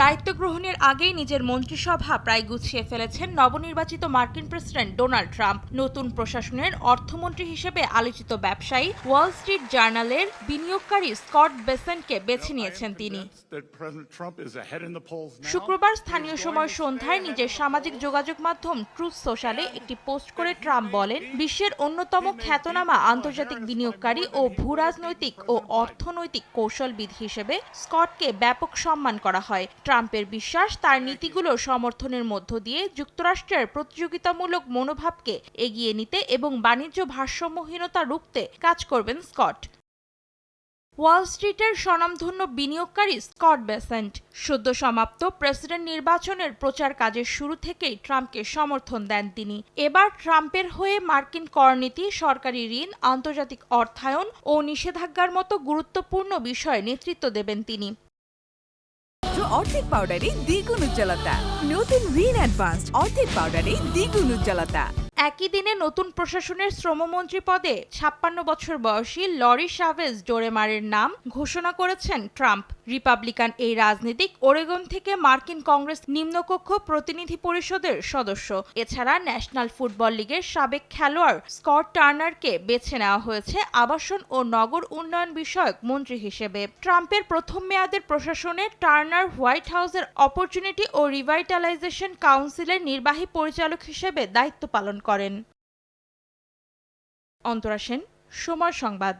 দায়িত্ব গ্রহণের আগেই নিজের মন্ত্রিসভা প্রায় গুছিয়ে ফেলেছেন নবনির্বাচিত মার্কিন প্রেসিডেন্ট ডোনাল্ড ট্রাম্প নতুন প্রশাসনের অর্থমন্ত্রী হিসেবে আলোচিত ব্যবসায়ী, ওয়াল স্ট্রিট জার্নালের বিনিয়োগকারী স্কট বেসেন্টকে বেছে নিয়েছেন তিনি. শুক্রবার স্থানীয় সময় সন্ধ্যায় নিজের সামাজিক যোগাযোগ মাধ্যম ট্রুথ সোশ্যালে একটি পোস্ট করে ট্রাম্প বলেন, বিশ্বের অন্যতম খ্যাতনামা আন্তর্জাতিক বিনিয়োগকারী ও ভূরাজনৈতিক ও অর্থনৈতিক কৌশলবিদ হিসেবে স্কটকে ব্যাপক সম্মান করা হয় ট্রাম্পের বিশ্বাস তার নীতিগুলো সমর্থনের মধ্য দিয়ে যুক্তরাষ্ট্রের প্রতিযোগিতামূলক মনোভাবকে এগিয়ে নিতে এবং বাণিজ্য ভারসাম্যহীনতা রুখতে কাজ করবেন স্কট। ওয়াল স্ট্রিটের স্বনামধন্য বিনিয়োগকারী স্কট বেসেন্ট। সদ্য সমাপ্ত প্রেসিডেন্ট নির্বাচনের প্রচার কাজের শুরু থেকেই ট্রাম্পকে সমর্থন দেন তিনি। এবার ট্রাম্পের হয়ে মার্কিন করনীতি, সরকারি ঋণ, আন্তর্জাতিক অর্থায়ন ও নিষেধাজ্ঞার মতো গুরুত্বপূর্ণ বিষয়ে নেতৃত্ব দেবেন তিনি। অর্ধেক পাউডারে দ্বিগুণ উজ্জ্বলতা। নতুন রিন অ্যাডভান্সড অর্ধেক পাউডারে দ্বিগুণ উজ্জ্বলতা। একই দিনে নতুন প্রশাসনের শ্রমমন্ত্রী পদে ছাপ্পান্ন বছর বয়সী লরি শাভেজ ডোরেমারের নাম ঘোষণা করেছেন ট্রাম্প। রিপাবলিকান এই রাজনীতিক ওরেগন থেকে মার্কিন কংগ্রেস নিম্নকক্ষ প্রতিনিধি পরিষদের সদস্য। এছাড়া ন্যাশনাল ফুটবল লিগের সাবেক খেলোয়াড় স্কট টার্নারকে বেছে নেওয়া হয়েছে আবাসন ও নগর উন্নয়ন বিষয়ক মন্ত্রী হিসেবে। ট্রাম্পের প্রথম মেয়াদের প্রশাসনে টার্নার হোয়াইট হাউসের অপরচুনিটি ও রিভাইটালাইজেশন কাউন্সিলের নির্বাহী পরিচালক হিসেবে দায়িত্ব পালন করেন। অন্তরা সেন সময় সংবাদ।